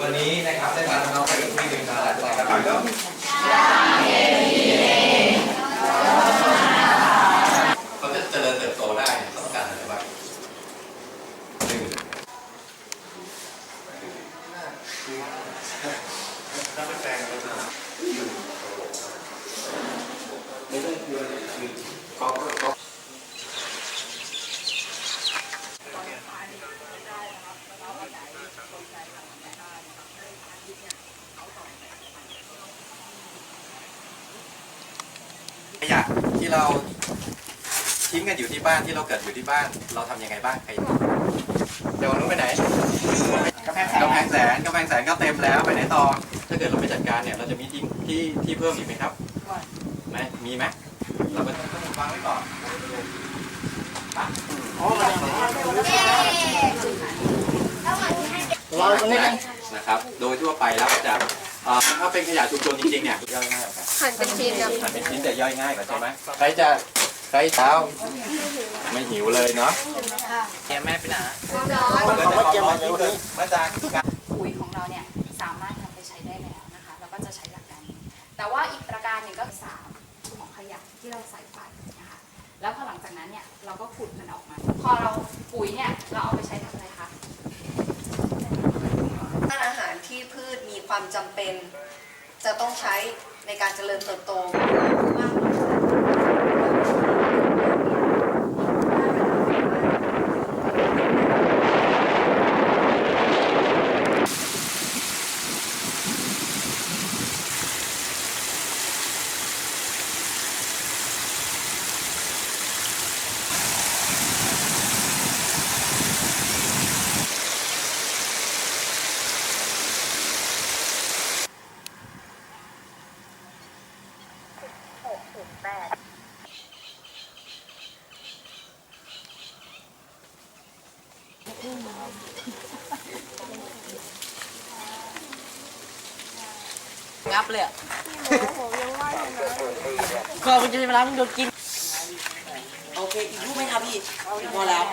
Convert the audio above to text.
วันนี้นะครับได้พาน้องไปอีกที่หนึ่งมาแล้วนะครับเขาจะเจริญเติบโตได้เขาต้องการอะไรบ้างหนึ่ง ขยะที่เราทิ้งกันอยู่ที่บ้านที่เราเกิดอยู่ที่บ้าน เราทำยังไงบ้างใครเดี๋ยวนู้นไปไหนกำแพงแสนกำแพงแสนกำแพงแสนก็เต็มแล้วไปไหนต่อ ถ้าเกิดเราไปจัดการเนี่ย เราจะมีที่ที่ที่เพิ่มอีกไหมครับไหมมีไหมเราก็ต้องวางไว้ก่อนนะครับ โดยทั่วไปแล้วก็จะเอ่อถ้าเป็นขยะชุมชนจริงๆเนี่ยย่อยง่ายกว่ากัน หั่นเป็นชิ้นครับมันเป็นชิ้นแต่ย่อยง่ายกว่าใช่ไหมใครจะใครเช้าไม่หิวเลยเนาะแกแม่ไปไหนมันเกิดจากความร้อนที่เกิดมาจากการปุ๋ยของเราเนี่ยสามารถนำไปใช้ได้แล้วนะคะเราก็จะใช้หลักการนี้แต่ว่าอีกประการหนึ่งก็สามของขยะที่เราใส่ไปนะคะแล้วพอหลังจากนั้นเนี่ยเราก็ขุดมันออกมา พอเราปุ๋ยเนี่ยเราเอาไปใช้ทำอะไรคะถ้าอาหารที่พืชมีความจำเป็น จะต้องใช้ ในการเจริญเติบโตมากน้อยขนาดไหน งับเลยอะก็มันจะไปร้านมึงโดนกิน โอเค อีกรูปไหมครับพี่พอแล้ว